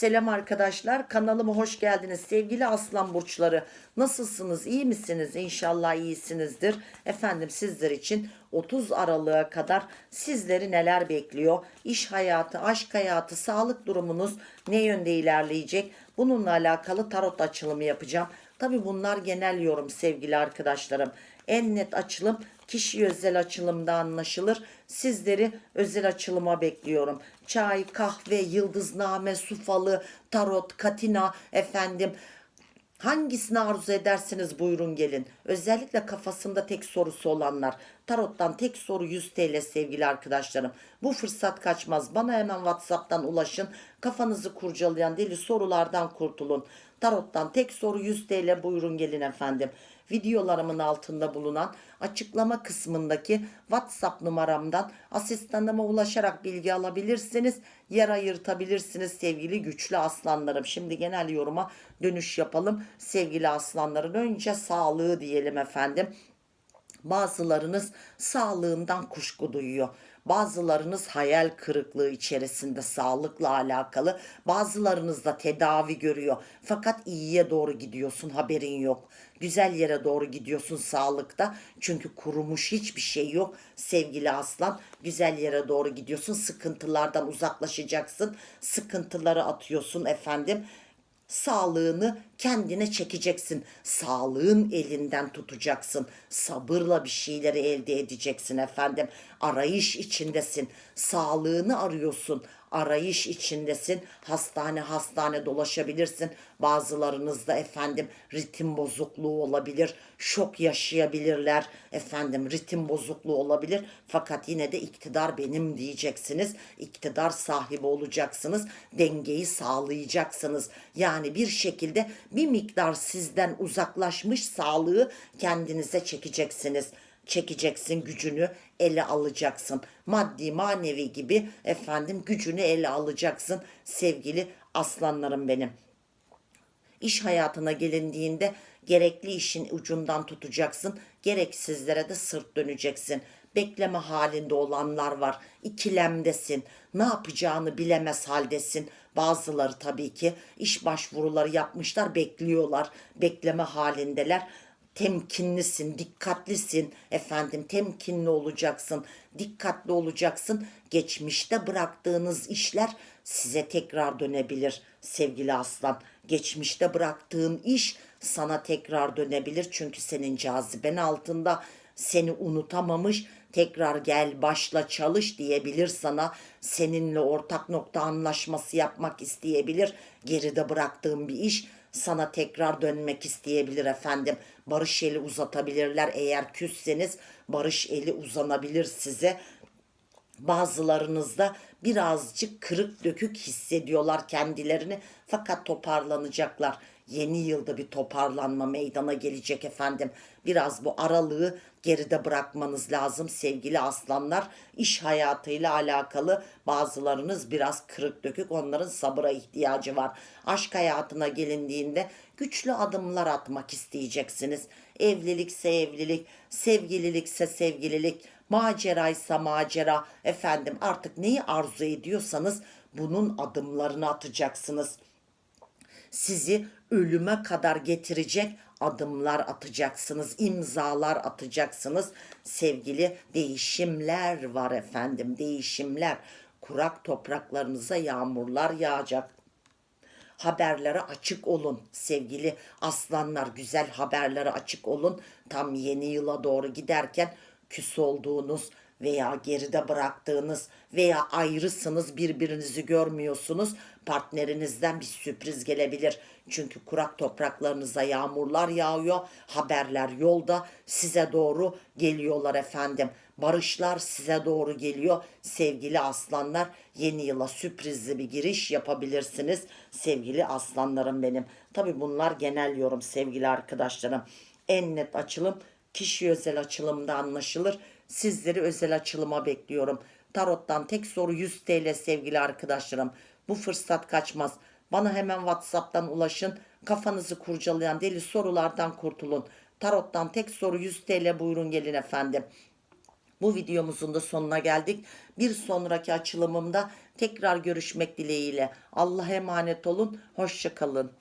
Selam arkadaşlar. Kanalıma hoş geldiniz. Sevgili aslan burçları. Nasılsınız? İyi misiniz? İnşallah iyisinizdir. Efendim sizler için 30 Aralık'a kadar sizleri neler bekliyor? İş hayatı, aşk hayatı, sağlık durumunuz ne yönde ilerleyecek? Bununla alakalı tarot açılımı yapacağım. Tabi bunlar genel yorum sevgili arkadaşlarım. En net açılım kişi özel açılımda anlaşılır. Sizleri özel açılıma bekliyorum. Çay, kahve, yıldızname, sufalı, tarot, katina efendim Hangisini arzu edersiniz buyurun gelin. Özellikle kafasında tek sorusu olanlar. Tarot'tan tek soru 100 TL sevgili arkadaşlarım. Bu fırsat kaçmaz. Bana hemen WhatsApp'tan ulaşın. Kafanızı kurcalayan deli sorulardan kurtulun. Tarot'tan tek soru 100 TL buyurun gelin efendim. Videolarımın altında bulunan açıklama kısmındaki WhatsApp numaramdan asistanıma ulaşarak bilgi alabilirsiniz. Yer ayırtabilirsiniz sevgili güçlü aslanlarım. Şimdi genel yoruma dönüş yapalım. Sevgili aslanların önce sağlığı diyelim efendim. Bazılarınız sağlığından kuşku duyuyor. Bazılarınız hayal kırıklığı içerisinde sağlıkla alakalı. Bazılarınız da tedavi görüyor. Fakat iyiye doğru gidiyorsun haberin yok. Güzel yere doğru gidiyorsun sağlıkta. Çünkü kurumuş hiçbir şey yok sevgili aslan. Güzel yere doğru gidiyorsun. Sıkıntılardan uzaklaşacaksın. Sıkıntıları atıyorsun efendim sağlığını kendine çekeceksin. Sağlığın elinden tutacaksın. Sabırla bir şeyleri elde edeceksin efendim. Arayış içindesin. Sağlığını arıyorsun. Arayış içindesin. Hastane hastane dolaşabilirsin. Bazılarınızda efendim ritim bozukluğu olabilir. Şok yaşayabilirler. Efendim ritim bozukluğu olabilir. Fakat yine de iktidar benim diyeceksiniz. İktidar sahibi olacaksınız. Dengeyi sağlayacaksınız. Yani bir şekilde bir miktar sizden uzaklaşmış sağlığı kendinize çekeceksiniz çekeceksin gücünü ele alacaksın. Maddi manevi gibi efendim gücünü ele alacaksın sevgili aslanlarım benim. İş hayatına gelindiğinde gerekli işin ucundan tutacaksın. Gereksizlere de sırt döneceksin. Bekleme halinde olanlar var. İkilemdesin. Ne yapacağını bilemez haldesin. Bazıları tabii ki iş başvuruları yapmışlar, bekliyorlar. Bekleme halindeler temkinlisin, dikkatlisin efendim, temkinli olacaksın, dikkatli olacaksın. Geçmişte bıraktığınız işler size tekrar dönebilir sevgili aslan. Geçmişte bıraktığın iş sana tekrar dönebilir çünkü senin caziben altında seni unutamamış tekrar gel başla çalış diyebilir sana seninle ortak nokta anlaşması yapmak isteyebilir geride bıraktığın bir iş sana tekrar dönmek isteyebilir efendim. Barış eli uzatabilirler eğer küsseniz barış eli uzanabilir size. Bazılarınızda birazcık kırık dökük hissediyorlar kendilerini fakat toparlanacaklar. Yeni yılda bir toparlanma meydana gelecek efendim. Biraz bu aralığı geride bırakmanız lazım sevgili aslanlar. İş hayatıyla alakalı bazılarınız biraz kırık dökük onların sabıra ihtiyacı var. Aşk hayatına gelindiğinde güçlü adımlar atmak isteyeceksiniz. Evlilikse evlilik, sevgililikse sevgililik, maceraysa macera. Efendim artık neyi arzu ediyorsanız bunun adımlarını atacaksınız sizi ölüme kadar getirecek adımlar atacaksınız, imzalar atacaksınız. Sevgili değişimler var efendim, değişimler. Kurak topraklarınıza yağmurlar yağacak. Haberlere açık olun sevgili aslanlar, güzel haberlere açık olun. Tam yeni yıla doğru giderken küs olduğunuz, veya geride bıraktığınız veya ayrısınız birbirinizi görmüyorsunuz partnerinizden bir sürpriz gelebilir. Çünkü kurak topraklarınıza yağmurlar yağıyor, haberler yolda size doğru geliyorlar efendim. Barışlar size doğru geliyor. Sevgili aslanlar yeni yıla sürprizli bir giriş yapabilirsiniz. Sevgili aslanlarım benim. Tabi bunlar genel yorum sevgili arkadaşlarım. En net açılım kişi özel açılımda anlaşılır. Sizleri özel açılıma bekliyorum. Tarot'tan tek soru 100 TL sevgili arkadaşlarım. Bu fırsat kaçmaz. Bana hemen WhatsApp'tan ulaşın. Kafanızı kurcalayan deli sorulardan kurtulun. Tarot'tan tek soru 100 TL buyurun gelin efendim. Bu videomuzun da sonuna geldik. Bir sonraki açılımımda tekrar görüşmek dileğiyle. Allah'a emanet olun. Hoşçakalın.